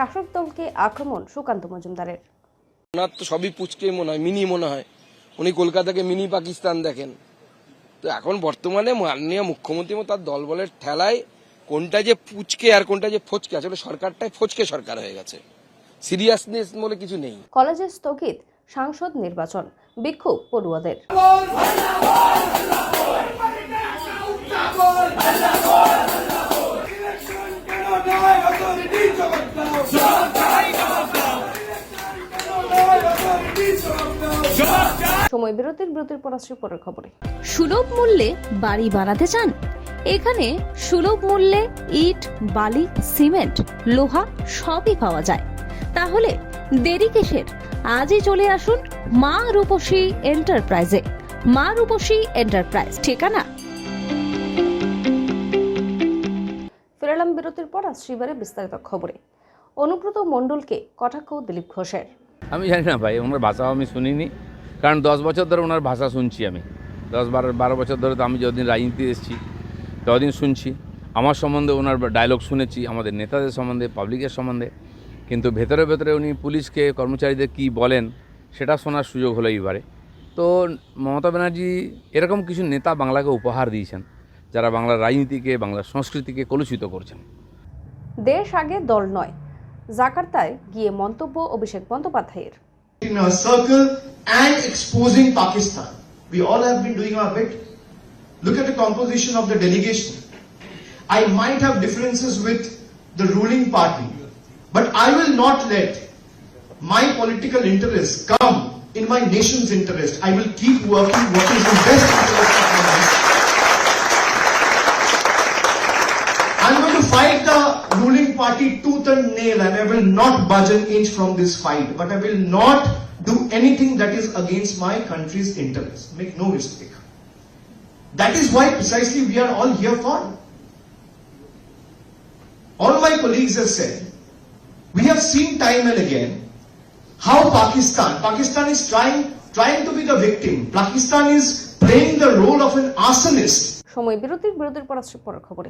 শাসক দলকে আক্রমণ সুকান্ত মজুমদারের ওনার তো সবই পুচকে মনে হয় মিনি মনে হয় উনি কলকাতাকে মিনি পাকিস্তান দেখেন তো এখন বর্তমানে মাননীয় মুখ্যমন্ত্রী এবং তার দলবলের ঠেলায় কোনটা যে পুচকে আর কোনটা যে ফচকে আসলে সরকারটাই ফচকে সরকার হয়ে গেছে সিরিয়াসনেস বলে কিছু নেই কলেজে স্থগিত সাংসদ নির্বাচন বিক্ষোভ পড়ুয়াদের সময় বিরতির বিরতির পর আসছে পরের খবরে। সুলভ মূল্যে বাড়ি বানাতে চান? এখানে সুলভ মূল্যে ইট, বালি, সিমেন্ট, লোহা সবই পাওয়া যায়। তাহলে দেরি কিসের? আজই চলে আসুন মা রূপসী এন্টারপ্রাইজে। মা রূপসী এন্টারপ্রাইজ, ঠিকানা ফেরালাম বিরতির পর আসছে এবারে বিস্তারিত খবরে। অনুব্রত মণ্ডলকে কটাক্ষ দিলীপ ঘোষের। আমি জানি না ভাই, ওনার ভাষাও আমি শুনিনি। কারণ দশ বছর ধরে ওনার ভাষা শুনছি আমি। দশ বারো বারো বছর ধরে তো আমি যতদিন রাজনীতি এসেছি, ততদিন শুনছি। আমার সম্বন্ধে ওনার ডায়লগ শুনেছি, আমাদের নেতাদের সম্বন্ধে পাবলিকের সম্বন্ধে। কিন্তু ভেতরে ভেতরে উনি পুলিশকে, কর্মচারীদের কি বলেন, সেটা শোনার সুযোগ হলো এইবারে। তো মমতা ব্যানার্জি এরকম কিছু নেতা বাংলাকে উপহার দিয়েছেন। যারা বাংলার রাজনীতিকে বাংলার সংস্কৃতিকে কলুষিত করছেন দেশ আগে দল নয় জাকার্তায় গিয়ে মন্তব্য অভিষেক বন্দ্যোপাধ্যায়ের in a circle and exposing Pakistan. We all have been doing our bit. Look at the composition of the delegation. I might have differences with the ruling party, but I will not let my political interests come in my nation's interest. I will keep working what is in best interest of my nation. fight the ruling party tooth and nail and I will not budge an inch from this fight. But I will not do anything that is against my country's interests. Make no mistake. That is why precisely we are all here for. All my colleagues have said, we have seen time and again how Pakistan, Pakistan is trying, trying to be the victim. Pakistan is playing the role of an arsonist. সময় বিরতির বিরতির পর আসছে পরের খবরে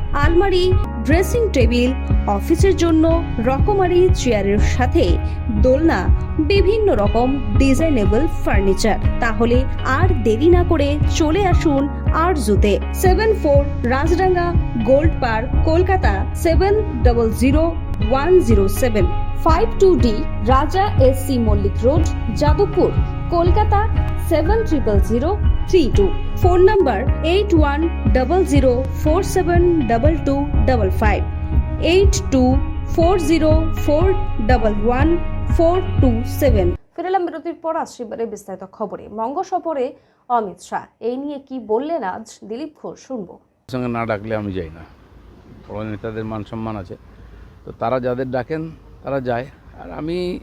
আলমারি, dressing table, অফিসের জন্য রকমারি চেয়ারের সাথে দোলনা, বিভিন্ন রকম ডিজাইনেবল ফার্নিচার। তাহলে আর দেরি না করে চলে আসুন আর জুতে seven four Rajdanga gold park, Kolkata, seven double zero one zero seven. Five two D Raja S C Mallick road Jadavpur Kolkata seven triple zero three two. Phone number eight one double zero four seven double two double five eight two four zero four double one four two seven. ফেরালাম বিরতির পর আসছে এবারে বিস্তারিত খবরে। বঙ্গ সফরে অমিত শাহ এই নিয়ে কি বললেন আজ দিলীপ ঘোষ শুনব। সঙ্গে না ডাকলে আমি যাই না। বড় নেতাদের মান সম্মান আছে। তো তারা যাদের ডাকেন তারা যায়। আর আমি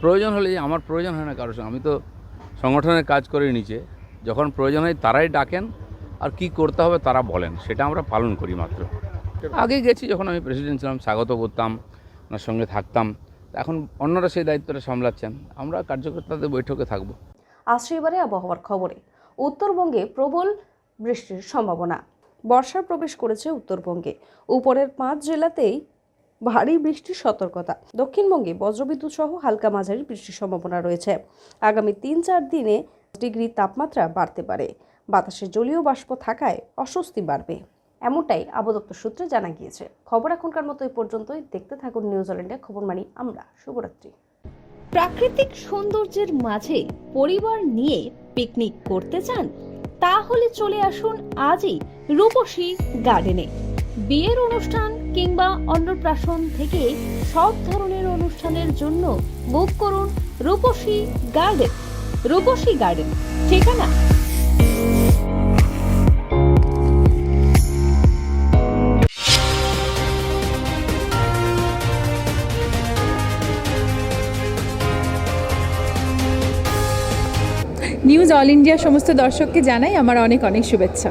প্রয়োজন হলে আমার প্রয়োজন হয় না কারোর সঙ্গে। আমি তো সংগঠনের কাজ করে নিচে। যখন প্রয়োজন হয় তারাই ডাকেন, আর কি করতে হবে তারা বলেন। সেটা আমরা পালন করি মাত্র। আগে গেছি যখন আমি প্রেসিডেন্ট ছিলাম, স্বাগত করতাম, ওনার সঙ্গে থাকতাম। এখন অন্যরা সেই দায়িত্বটা সামলাচ্ছেন। আমরা কার্যকর্তাদের বৈঠকে থাকব। আসছে এবারে আবহাওয়ার খবরে। উত্তরবঙ্গে প্রবল বৃষ্টির সম্ভাবনা। বর্ষা প্রবেশ করেছে উত্তরবঙ্গে। উপরের পাঁচ জেলাতেই ভারী বৃষ্টির সতর্কতা। দক্ষিণবঙ্গে বজ্রবিদ্যুৎ সহ হালকা মাঝারি বৃষ্টির সম্ভাবনা রয়েছে। আগামী তিন চার দিনে ডিগ্রি তাপমাত্রা বাড়তে পারে। বাতাসে জলীয় বাষ্প থাকায় অস্বস্তি বাড়বে। এমনটাই আবদপ্তর সূত্রে জানা গিয়েছে। খবর এখনকার মতো এই পর্যন্তই। দেখতে থাকুন নিউজিল্যান্ডে খবর মানি আমরা। শুভরাত্রি। প্রাকৃতিক সৌন্দর্যের মাঝে পরিবার নিয়ে পিকনিক করতে চান? তাহলে চলে আসুন আজই রূপসী গার্ডেনে বিয়ের অনুষ্ঠান কিংবা অন্নপ্রাশন থেকে সব ধরনের অনুষ্ঠানের জন্য বুক করুন রূপসী গার্ডেন রূপসী গার্ডেন ঠিকানা? নিউজ অল ইন্ডিয়া সমস্ত দর্শককে জানাই আমার অনেক অনেক শুভেচ্ছা।